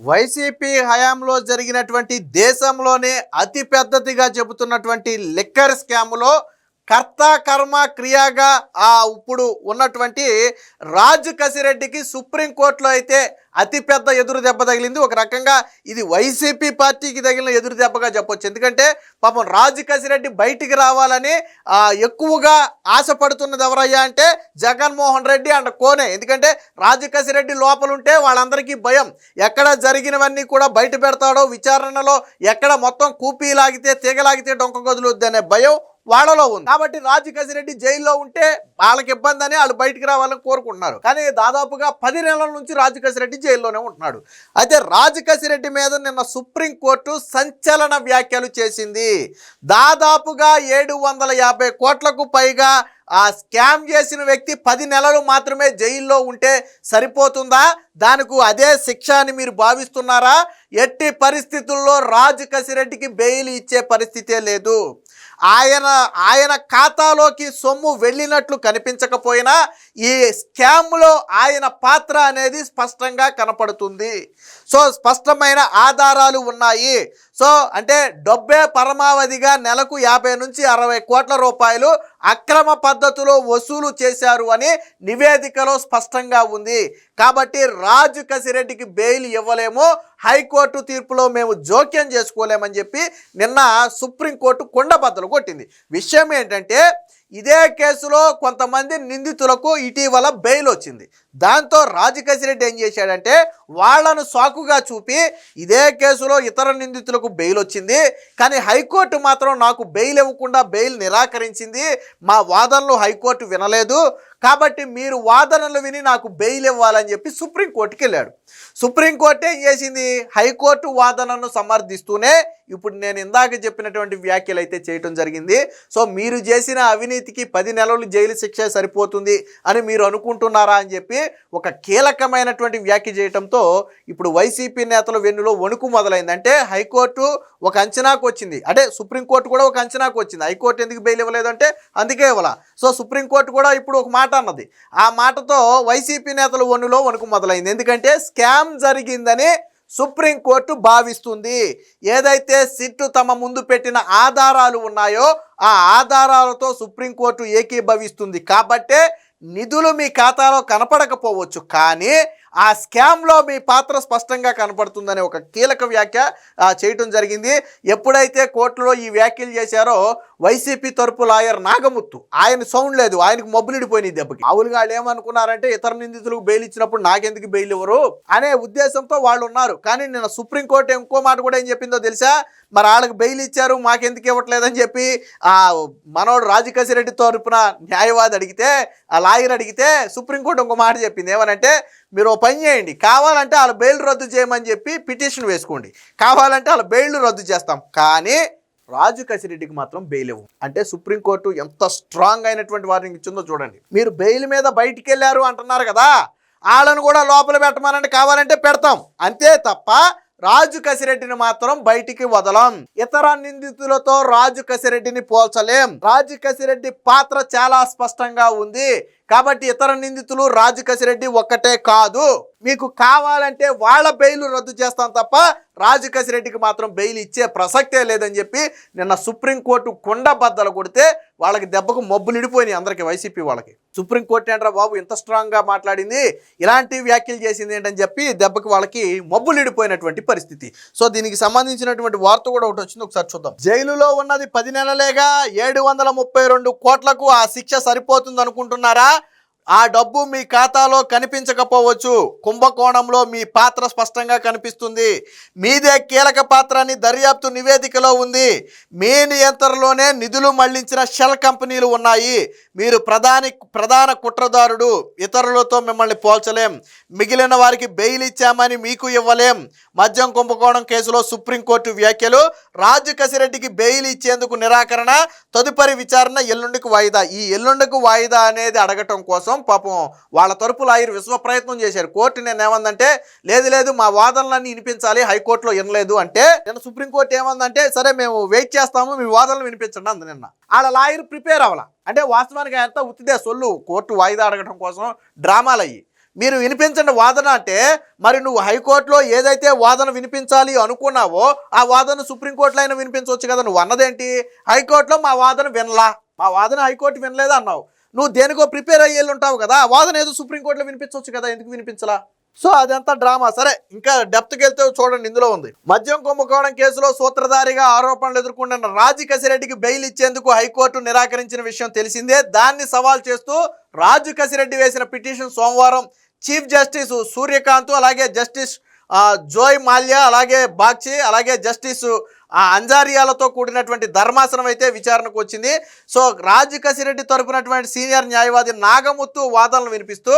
YCP హయాంలో జరిగినటువంటి దేశంలోనే అతి పెద్దదిగా చెబుతున్నటువంటి లిక్కర్ స్కామ్లో కర్త కర్మ క్రియాగా ఆ ఇప్పుడు ఉన్నటువంటి రాజు కసిరెడ్డికి సుప్రీంకోర్టులో అయితే అతిపెద్ద ఎదురు దెబ్బ తగిలింది. ఒక రకంగా ఇది వైసీపీ పార్టీకి తగిలిన ఎదురు దెబ్బగా చెప్పొచ్చు. ఎందుకంటే పాపం రాజు కసిరెడ్డి బయటికి రావాలని ఎక్కువగా ఆశపడుతున్నది ఎవరయ్యా అంటే జగన్మోహన్ రెడ్డి అండ్ కోనే. ఎందుకంటే రాజు కసిరెడ్డి లోపలుంటే వాళ్ళందరికీ భయం. ఎక్కడ జరిగినవన్నీ కూడా బయట పెడతాడో విచారణలో ఎక్కడ మొత్తం కూపీ లాగితే తీగ లాగితే డొంక గదులుద్ది అనే భయం వాళ్ళలో ఉంది. కాబట్టి రాజు కసిరెడ్డి జైల్లో ఉంటే వాళ్ళకి ఇబ్బంది అని వాళ్ళు బయటికి రావాలని కోరుకుంటున్నారు. కానీ దాదాపుగా పది నెలల నుంచి రాజు కసిరెడ్డి జైల్లోనే ఉంటున్నాడు. అయితే రాజు కసిరెడ్డి మీద నిన్న సుప్రీంకోర్టు సంచలన వ్యాఖ్యలు చేసింది. దాదాపుగా ఏడు వందల యాభై కోట్లకు పైగా ఆ స్కామ్ చేసిన వ్యక్తి పది నెలలు మాత్రమే జైల్లో ఉంటే సరిపోతుందా? దానికి అదే శిక్ష అని మీరు భావిస్తున్నారా? ఎట్టి పరిస్థితుల్లో రాజు కసిరెడ్డికి బెయిల్ ఇచ్చే పరిస్థితే లేదు. ఆయన ఆయన ఖాతాలోకి సొమ్ము వెళ్ళినట్లు కనిపించకపోయినా ఈ స్కామ్లో ఆయన పాత్ర అనేది స్పష్టంగా కనపడుతుంది. సో స్పష్టమైన ఆధారాలు ఉన్నాయి. సో అంటే డబ్బే పరమావధిగా నెలకు యాభై నుంచి అరవై కోట్ల రూపాయలు అక్రమ పద్ధతిలో వసూలు చేశారు అని నివేదికలో స్పష్టంగా ఉంది. కాబట్టి రాజు కసిరెడ్డికి బెయిల్ ఇవ్వలేము హైకోర్టు తీర్పులో మేము జోక్యం చేసుకోలేమని చెప్పి నిన్న సుప్రీంకోర్టు కొండబద్దలు కొట్టింది. విషయం ఏంటంటే ఇదే కేసులో కొంతమంది నిందితులకు ఇటీవల బెయిల్ వచ్చింది. దాంతో రాజు ఏం చేశాడంటే వాళ్ళను సాకుగా చూపి ఇదే కేసులో ఇతర నిందితులకు బెయిల్ వచ్చింది. కానీ హైకోర్టు మాత్రం నాకు బెయిల్ ఇవ్వకుండా బెయిల్ నిరాకరించింది. మా వాదనలు హైకోర్టు వినలేదు. కాబట్టి మీరు వాదనలు విని నాకు బెయిల్ ఇవ్వాలని చెప్పి సుప్రీంకోర్టుకి వెళ్ళాడు. సుప్రీంకోర్టు ఏం చేసింది? హైకోర్టు వాదనను సమర్థిస్తూనే ఇప్పుడు నేను ఇందాక చెప్పినటువంటి వ్యాఖ్యలు అయితే చేయటం జరిగింది. సో మీరు చేసిన అవినీతికి పది నెలలు జైలు శిక్ష సరిపోతుంది అని మీరు అనుకుంటున్నారా అని చెప్పి ఒక కీలకమైనటువంటి వ్యాఖ్య చేయటంతో ఇప్పుడు వైసీపీ నేతల వెన్నులో వణుకు మొదలైంది అంటే హైకోర్టు ఒక అంచనాకు వచ్చింది. అంటే సుప్రీంకోర్టు కూడా ఒక అంచనాకు వచ్చింది. హైకోర్టు ఎందుకు బెయిల్ ఇవ్వలేదంటే అందుకే ఇవ్వాల? సో సుప్రీంకోర్టు కూడా ఇప్పుడు ఒక మాట అన్నది. ఆ మాటతో వైసీపీ నేతల ఒన్నులో వణుకు మొదలైంది. ఎందుకంటే స్కామ్ జరిగిందని సుప్రీంకోర్టు భావిస్తుంది. ఏదైతే సిట్టు తమ ముందు పెట్టిన ఆధారాలు ఉన్నాయో ఆ ఆధారాలతో సుప్రీంకోర్టు ఏకీభవిస్తుంది కాబట్టే నిధులు మీ ఖాతాలో కనపడకపోవచ్చు. కానీ ఆ స్కామ్లో మీ పాత్ర స్పష్టంగా కనపడుతుందనే ఒక కీలక వ్యాఖ్య చేయటం జరిగింది. ఎప్పుడైతే కోర్టులో ఈ వ్యాఖ్యలు చేశారో వైసీపీ తరపు లాయర్ నాగముత్తు ఆయన సౌండ్ లేదు ఆయనకు మబ్బులిడిపోయినాయి దెబ్బకి. మామూలుగా వాళ్ళు ఏమనుకున్నారంటే ఇతర నిందితులకు బెయిల్ ఇచ్చినప్పుడు నాకెందుకు బెయిల్ ఇవ్వరు అనే ఉద్దేశంతో వాళ్ళు ఉన్నారు. కానీ నిన్న సుప్రీంకోర్టు ఇంకో మాట కూడా ఏం చెప్పిందో తెలుసా? మరి వాళ్ళకి బెయిల్ ఇచ్చారు మాకెందుకు ఇవ్వట్లేదని చెప్పి ఆ మనోడు రాజకసిరెడ్డి తరపున న్యాయవాది అడిగితే ఆ లాయర్ అడిగితే సుప్రీంకోర్టు ఇంకో మాట చెప్పింది. ఏమనంటే మీరు పని చేయండి. కావాలంటే వాళ్ళ బెయిల్ రద్దు చేయమని చెప్పి పిటిషన్ వేసుకోండి. కావాలంటే వాళ్ళ బెయిల్ రద్దు చేస్తాం. కానీ రాజు కసిరెడ్డికి మాత్రం బెయిల్ ఇవ్వం. అంటే సుప్రీంకోర్టు ఎంత స్ట్రాంగ్ అయినటువంటి వారిని ఇచ్చిందో చూడండి. మీరు బెయిల్ మీద బయటికి వెళ్ళారు అంటున్నారు కదా. వాళ్ళను కూడా లోపల పెట్టమనంటే కావాలంటే పెడతాం. అంతే తప్ప రాజు కసిరెడ్డిని మాత్రం బయటికి వదలం. ఇతర నిందితులతో రాజు కసిరెడ్డిని పోల్చలేం. రాజు కసిరెడ్డి పాత్ర చాలా స్పష్టంగా ఉంది. కాబట్టి ఇతర నిందితులు రాజు కసిరెడ్డి ఒక్కటే కాదు. మీకు కావాలంటే వాళ్ళ బెయిల్ రద్దు చేస్తాం తప్ప రాజు కసిరెడ్డికి మాత్రం బెయిల్ ఇచ్చే ప్రసక్తే లేదని చెప్పి నిన్న సుప్రీంకోర్టు కొండ బద్దలు కొడితే వాళ్ళకి దెబ్బకు మబ్బులు నిడిపోయినాయి అందరికీ వైసీపీ వాళ్ళకి. సుప్రీంకోర్టు ఏంట్రా బాబు ఇంత స్ట్రాంగ్గా మాట్లాడింది? ఇలాంటి వ్యాఖ్యలు చేసింది ఏంటని చెప్పి దెబ్బకి వాళ్ళకి మబ్బులిడిపోయినటువంటి పరిస్థితి. సో దీనికి సంబంధించినటువంటి వార్త కూడా ఒకటి వచ్చింది ఒకసారి చూద్దాం. జైలులో ఉన్నది పది నెలలేగా ఏడు వందల ముప్పై రెండు కోట్లకు ఆ శిక్ష సరిపోతుంది అనుకుంటున్నారా? ఆ డబ్బు మీ ఖాతాలో కనిపించకపోవచ్చు. కుంభకోణంలో మీ పాత్ర స్పష్టంగా కనిపిస్తుంది. మీదే కీలక పాత్ర అని దర్యాప్తు నివేదికలో ఉంది. మీ నియంత్రణలోనే నిధులు మళ్ళించిన షెల్ కంపెనీలు ఉన్నాయి. మీరు ప్రధాని ప్రధాన కుట్రదారుడు ఇతరులతో మిమ్మల్ని పోల్చలేం. మిగిలిన వారికి బెయిల్ ఇచ్చామని మీకు ఇవ్వలేం. మద్యం కుంభకోణం కేసులో సుప్రీంకోర్టు వ్యాఖ్యలు రాజు కసిరెడ్డికి బెయిల్ ఇచ్చేందుకు నిరాకరణ తదుపరి విచారణ ఎల్లుండికి వాయిదా. ఈ ఎల్లుండికి వాయిదా అనేది అడగటం కోసం పాపం వాళ్ళ తరపు లాయర్ విశ్వ ప్రయత్నం చేశారు. కోర్టు నేను ఏమందంటే లేదు లేదు మా వాదనలన్నీ వినిపించాలి హైకోర్టులో వినలేదు అంటే నిన్న సుప్రీంకోర్టు ఏమందంటే సరే మేము వెయిట్ చేస్తాము మీ వాదనలు వినిపించండి అంది నిన్న. వాళ్ళ లాయర్ ప్రిపేర్ అవ్వాల. అంటే వాస్తవానికి అంతా ఉత్తిదే సొల్లు. కోర్టు వాయిదా అడగడం కోసం డ్రామాలు అయ్యి. మీరు వినిపించండి వాదన అంటే మరి నువ్వు హైకోర్టులో ఏదైతే వాదన వినిపించాలి అనుకున్నావో ఆ వాదన సుప్రీంకోర్టులో అయినా వినిపించవచ్చు కదా. నువ్వు అన్నదేంటి? హైకోర్టులో మా వాదన వినలా. మా వాదన హైకోర్టు వినలేదా అన్నావు నువ్వు దేనికో ప్రిపేర్ అయ్యేళ్ళు ఉంటావు కదా. ఆ వాదన ఏదో సుప్రీంకోర్టులో వినిపించవచ్చు కదా. ఎందుకు వినిపించలా? సో అదంతా డ్రామా. సరే ఇంకా డెప్త్కి వెళ్తే చూడండి ఇందులో ఉంది. మద్యం కుంభకోణం కేసులో సూత్రధారిగా ఆరోపణలు ఎదుర్కొంటున్న రాజీ కసిరెడ్డికి బెయిల్ ఇచ్చేందుకు హైకోర్టు నిరాకరించిన విషయం తెలిసిందే. దాన్ని సవాల్ చేస్తూ రాజు కసిరెడ్డి వేసిన పిటిషన్ సోమవారం చీఫ్ జస్టిస్ సూర్యకాంత్ అలాగే జస్టిస్ జోయ్ మాల్యా అలాగే బాగ్చి అలాగే జస్టిస్ ఆ, అంజారియాలతో కూడినటువంటి ధర్మాసనం అయితే విచారణకు వచ్చింది. సో రాజు కసిరెడ్డి తరపునటువంటి సీనియర్ న్యాయవాది నాగముత్తు వాదనలు వినిపిస్తూ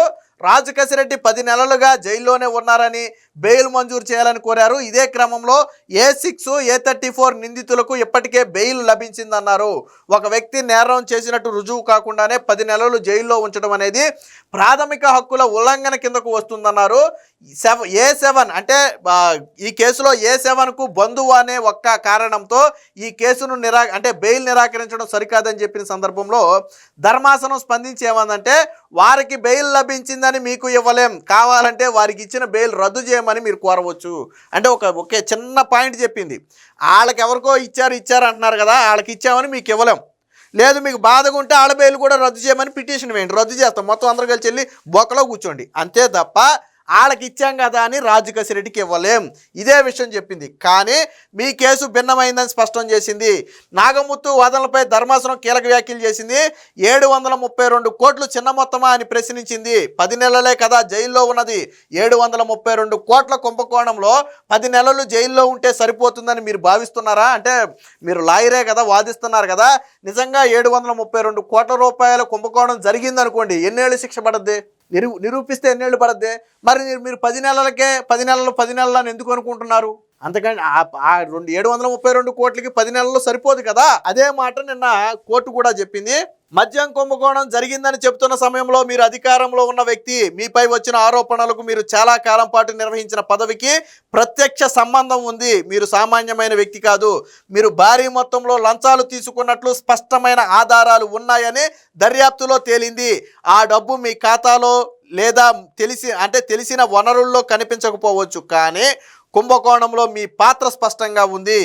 రాజు కసిరెడ్డి పది నెలలుగా జైల్లోనే ఉన్నారని బెయిల్ మంజూరు చేయాలని కోరారు. ఇదే క్రమంలో A six A thirty four నిందితులకు ఇప్పటికే బెయిల్ లభించిందన్నారు. ఒక వ్యక్తి నేరం చేసినట్టు రుజువు కాకుండానే పది నెలలు జైల్లో ఉంచడం అనేది ప్రాథమిక హక్కుల ఉల్లంఘన కిందకు వస్తుందన్నారు. సెవెన్ ఏ సెవెన్ అంటే ఈ కేసులో ఏ సెవెన్కు బంధువు అనే ఒక్క కారణంతో ఈ కేసును నిరా అంటే బెయిల్ నిరాకరించడం సరికాదని చెప్పిన సందర్భంలో ధర్మాసనం స్పందించి ఏమందంటే వారికి బెయిల్ లభించిందని మీకు ఇవ్వలేం కావాలంటే వారికి ఇచ్చిన బెయిల్ రద్దు చేయమని మీరు కోరవచ్చు. అంటే ఒక ఒకే చిన్న పాయింట్ చెప్పింది. వాళ్ళకి ఎవరికో ఇచ్చారు ఇచ్చారు అంటున్నారు కదా వాళ్ళకి ఇచ్చామని మీకు ఇవ్వలేం. లేదు మీకు బాధగా ఉంటే ఆడ బెయిల్ కూడా రద్దు చేయమని పిటిషన్ వేయండి రద్దు చేస్తాం. మొత్తం అందరూ కలిసి వెళ్ళి బొక్కలో కూర్చోండి. అంతే తప్ప వాళ్ళకి ఇచ్చాం కదా అని రాజు కసిరెడ్డికి ఇవ్వలేం. ఇదే విషయం చెప్పింది. కానీ మీ కేసు భిన్నమైందని స్పష్టం చేసింది. నాగముత్తు వాదనలపై ధర్మాసనం కీలక వ్యాఖ్యలు చేసింది. ఏడు వందల ముప్పై రెండు కోట్లు చిన్న మొత్తమా అని ప్రశ్నించింది. పది నెలలే కదా జైల్లో ఉన్నది. ఏడు వందల ముప్పై రెండు కోట్ల కుంభకోణంలో పది నెలలు జైల్లో ఉంటే సరిపోతుందని మీరు భావిస్తున్నారా? అంటే మీరు లాయరే కదా వాదిస్తున్నారు కదా. నిజంగా ఏడు వందల ముప్పై రెండు కోట్ల రూపాయల కుంభకోణం జరిగిందనుకోండి ఎన్నేళ్ళు శిక్ష పడద్ది? నిరూ నిరూపిస్తే ఎన్నేళ్ళు పడద్ది? మరి మీరు మీరు పది నెలలకే పది నెలలు పది నెలలని ఎందుకు అనుకుంటున్నారు? అంతకంటే ఆ- రెండు ఏడు వందల ముప్పై రెండు కోట్లకి పది నెలల్లో సరిపోదు కదా? అదే మాట నిన్న కోర్టు కూడా చెప్పింది. మద్యం కుంభకోణం జరిగిందని చెబుతున్న సమయంలో మీరు అధికారంలో ఉన్న వ్యక్తి మీపై వచ్చిన ఆరోపణలకు మీరు చాలా కాలం పాటు నిర్వహించిన పదవికి ప్రత్యక్ష సంబంధం ఉంది. మీరు సామాన్యమైన వ్యక్తి కాదు. మీరు భారీ మొత్తంలో లంచాలు తీసుకున్నట్లు స్పష్టమైన ఆధారాలు ఉన్నాయని దర్యాప్తులో తేలింది. ఆ డబ్బు మీ ఖాతాలో లేదా తెలిసి అంటే తెలిసిన వనరుల్లో కనిపించకపోవచ్చు. కానీ కుంభకోణంలో మీ పాత్ర స్పష్టంగా ఉంది.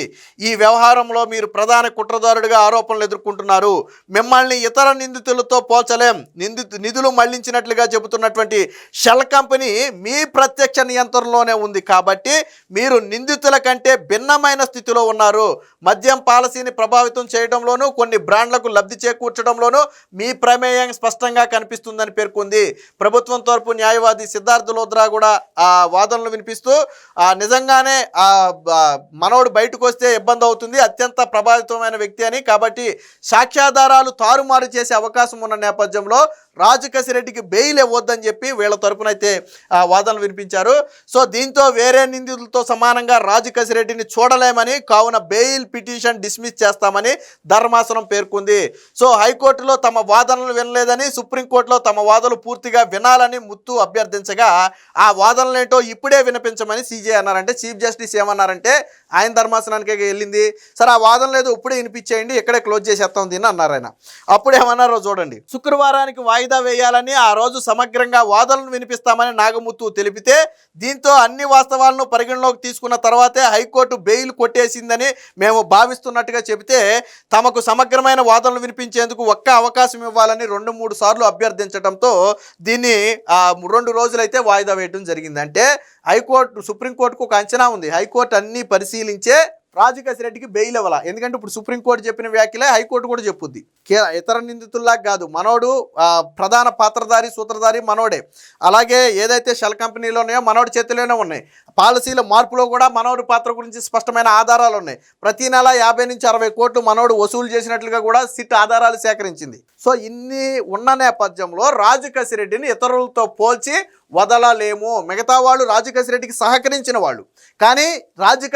ఈ వ్యవహారంలో మీరు ప్రధాన కుట్రదారుడిగా ఆరోపణలు ఎదుర్కొంటున్నారు. మిమ్మల్ని ఇతర నిందితులతో పోల్చలేం. నిందితు నిధులు మళ్ళించినట్లుగా చెబుతున్నటువంటి షెల్ కంపెనీ మీ ప్రత్యక్ష నియంత్రణలోనే ఉంది. కాబట్టి మీరు నిందితుల కంటే భిన్నమైన స్థితిలో ఉన్నారు. మద్యం పాలసీని ప్రభావితం చేయడంలోనూ కొన్ని బ్రాండ్లకు లబ్ధి చేకూర్చడంలోనూ మీ ప్రమేయం స్పష్టంగా కనిపిస్తుందని పేర్కొంది. ప్రభుత్వం తరపు న్యాయవాది సిద్ధార్థ లోద్రా కూడా ఆ వాదనలు వినిపిస్తూ ఆ నిజ నిజంగానే ఆ మనోడు బయటకు వస్తే ఇబ్బంది అవుతుంది. అత్యంత ప్రభావితమైన వ్యక్తి అని. కాబట్టి సాక్ష్యాధారాలు తారుమారు చేసే అవకాశం ఉన్న నేపథ్యంలో రాజు కసిరెడ్డికి బెయిల్ ఇవ్వద్దని చెప్పి వీళ్ళ తరపునైతే ఆ వాదనలు వినిపించారు. సో దీంతో వేరే నిందితులతో సమానంగా రాజు కసిరెడ్డిని చూడలేమని కావున బెయిల్ పిటిషన్ డిస్మిస్ చేస్తామని ధర్మాసనం పేర్కొంది. సో హైకోర్టులో తమ వాదనలు వినలేదని సుప్రీంకోర్టులో తమ వాదనలు పూర్తిగా వినాలని ముత్తు అభ్యర్థించగా ఆ వాదనలు ఏంటో ఇప్పుడే వినిపించమని సీజే అన్నారంటే చీఫ్ జస్టిస్ ఏమన్నారంటే ఆయన ధర్మాసనానికి వెళ్ళింది. సరే ఆ వాదన లేదు ఇప్పుడే వినిపించేయండి ఇక్కడే క్లోజ్ చేసేస్తాం దీన్ని అన్నారు ఆయన. అప్పుడు ఏమన్నారో చూడండి. శుక్రవారానికి వాయిదా వాయిదా వేయాలని ఆ రోజు సమగ్రంగా వాదనలు వినిపిస్తామని నాగముత్తు తెలిపితే దీంతో అన్ని వాస్తవాలను పరిగణలోకి తీసుకున్న తర్వాతే హైకోర్టు బెయిల్ కొట్టేసిందని మేము భావిస్తున్నట్టుగా చెబితే తమకు సమగ్రమైన వాదనలు వినిపించేందుకు ఒక్క అవకాశం ఇవ్వాలని రెండు మూడు సార్లు అభ్యర్థించడంతో దీన్ని రెండు రోజులైతే వాయిదా వేయడం జరిగింది. అంటే హైకోర్టు సుప్రీంకోర్టుకు ఒక అంచనా ఉంది. హైకోర్టు అన్ని పరిశీలించే రాజకేశ్ రెడ్డికి బెయిల్ ఇవ్వాల? ఎందుకంటే ఇప్పుడు సుప్రీంకోర్టు చెప్పిన వ్యాఖ్యలే హైకోర్టు కూడా చెప్పుద్ది. కే ఇతర నిందితుల్లా కాదు మనోడు ప్రధాన పాత్రధారి సూత్రధారి మనోడే. అలాగే ఏదైతే షెల్ కంపెనీలో ఉన్నాయో మనోడి చేతిలోనే ఉన్నాయి. పాలసీల మార్పులో కూడా మనోడి పాత్ర గురించి స్పష్టమైన ఆధారాలు ఉన్నాయి. ప్రతి నెల యాభై నుంచి అరవై కోట్లు మనోడు వసూలు చేసినట్లుగా కూడా సిట్ ఆధారాలు సేకరించింది. సో ఇన్ని ఉన్న నేపథ్యంలో రాజు కసిరెడ్డిని ఇతరులతో పోల్చి వదలలేము. మిగతా వాళ్ళు రాజు సహకరించిన వాళ్ళు. కానీ రాజు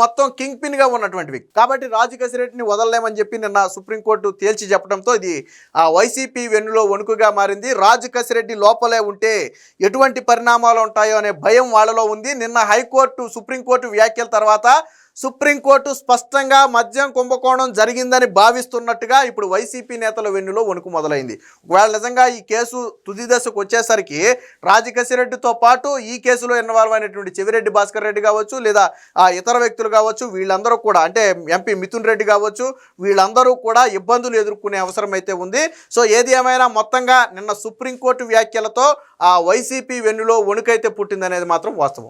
మొత్తం కింగ్ పిన్గా ఉన్నటువంటి వ్యక్తి. కాబట్టి రాజకసిరెడ్డిని వదలలేమని చెప్పి నిన్న సుప్రీంకోర్టు తేల్చి చెప్పడంతో ఇది ఆ వైసీపీ వెన్నులో వణుకుగా మారింది. రాజు లోపలే ఉంటే ఎటువంటి పరిణామాలు ఉంటాయో అనే భయం వాళ్ళలో ఉంది. నిన్న హైకోర్టు సుప్రీంకోర్టు వ్యాఖ్యల తర్వాత సుప్రీంకోర్టు స్పష్టంగా మద్యం కుంభకోణం జరిగిందని భావిస్తున్నట్టుగా ఇప్పుడు వైసీపీ నేతల వెన్నులో వణుకు మొదలైంది. ఒకవేళ నిజంగా ఈ కేసు తుది దశకు వచ్చేసరికి రాజకశిరెడ్డితో పాటు ఈ కేసులో ఇన్వాల్వ్ అయినటువంటి చెవిరెడ్డి భాస్కర్ రెడ్డి కావచ్చు లేదా ఆ ఇతర వ్యక్తులు కావచ్చు వీళ్ళందరూ కూడా అంటే ఎంపీ మిథున్ రెడ్డి కావచ్చు వీళ్ళందరూ కూడా ఇబ్బందులు ఎదుర్కొనే అవసరం అయితే ఉంది. సో ఏది ఏమైనా మొత్తంగా నిన్న సుప్రీంకోర్టు వ్యాఖ్యలతో ఆ వైసీపీ వెన్నులో వణుకైతే పుట్టిందనేది మాత్రం వాస్తవం.